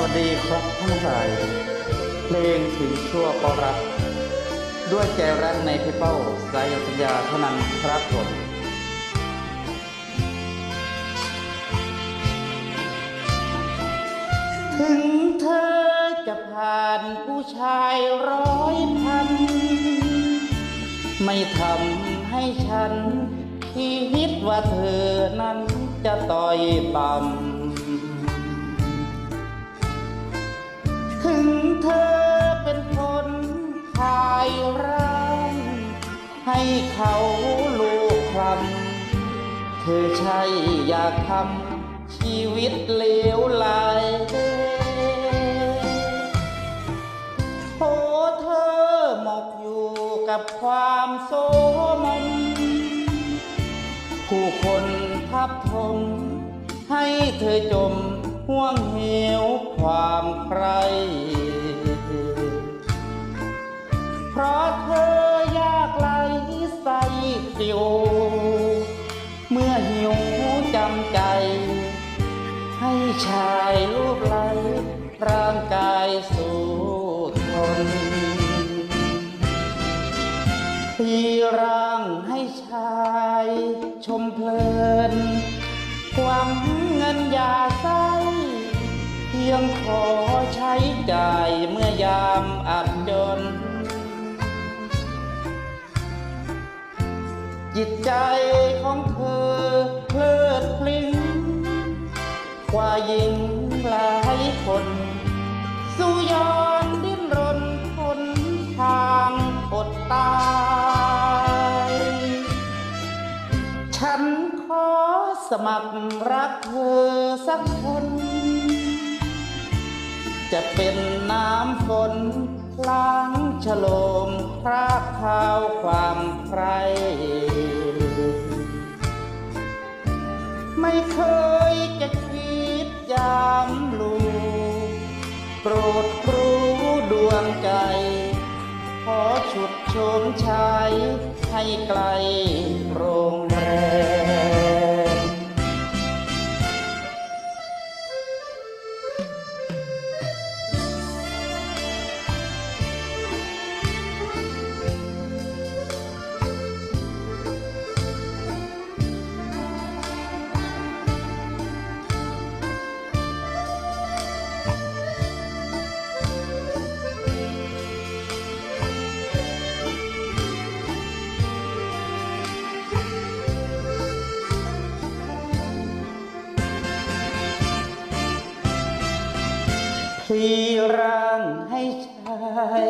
วัสดีครับท่านผู้ชมเพลงถึงชั่วก็รัก ด้วยใจรักในพี่เป้าสายสัญญาเท่านั้นครับผมถึงเธอจะผ่านผู้ชายร้อยพัน ไม่ทำให้ฉันคิดว่าเธอนั้นจะต่อยต่ำ ให้เขาลูกคลำเธอใช่อยากทำชีวิตเลวไหลโอ้เธอหมกอยู่กับความโสมมผู้คนทับทมให้เธอจมห่วงเหวความใคร เพราะเธอ สิว เมื่อหิวจำใจ ให้ชายรูปไหลร่างกายสู้ทนที่ร่างให้ชายชมเพลิน หวังเงินยาไส้เพียงขอใช้จ่ายเมื่อยามอับจน จิตใจของเธอเพลิดพลินกว่าหญิงหลายคน สู้ยอมดิ้นรนทนทางอดตาย ฉันขอสมัครรักเธอสักคน จะเป็นน้ำฝนล้างฉโลมคราบขาวความใคร ไม่เคยจะคิดยามลูโปรดรู้ดวงใจ ขอฉุดโชมชายให้ไกล ที่ร่างให้ชาย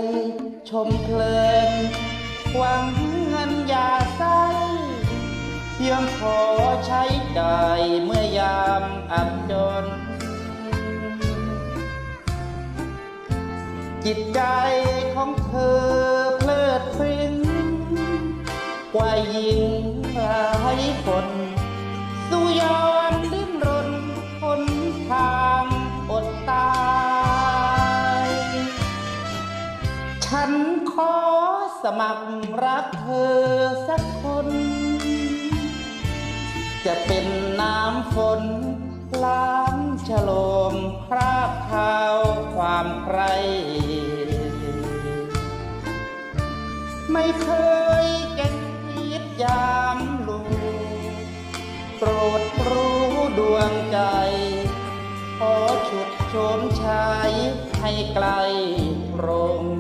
ชมเพลินหวังเงินยาไส้เพียงขอใช้จ่ายเมื่อยามอับจน จิตใจของเธอเพลิดเพลินกว่าหญิงหลายคน สู้ยอมดิ้นรน มัครรักเธอสักคน จะเป็นน้ำฝนล้างฉลมคราบขาวความใคร ไม่เคยเก็บคิดยามลูโปรดรู้ดวงใจ ขอฉุดโชมชายให้ไกลโรง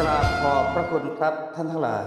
กราบขอบพระคุณครับท่านทั้งหลาย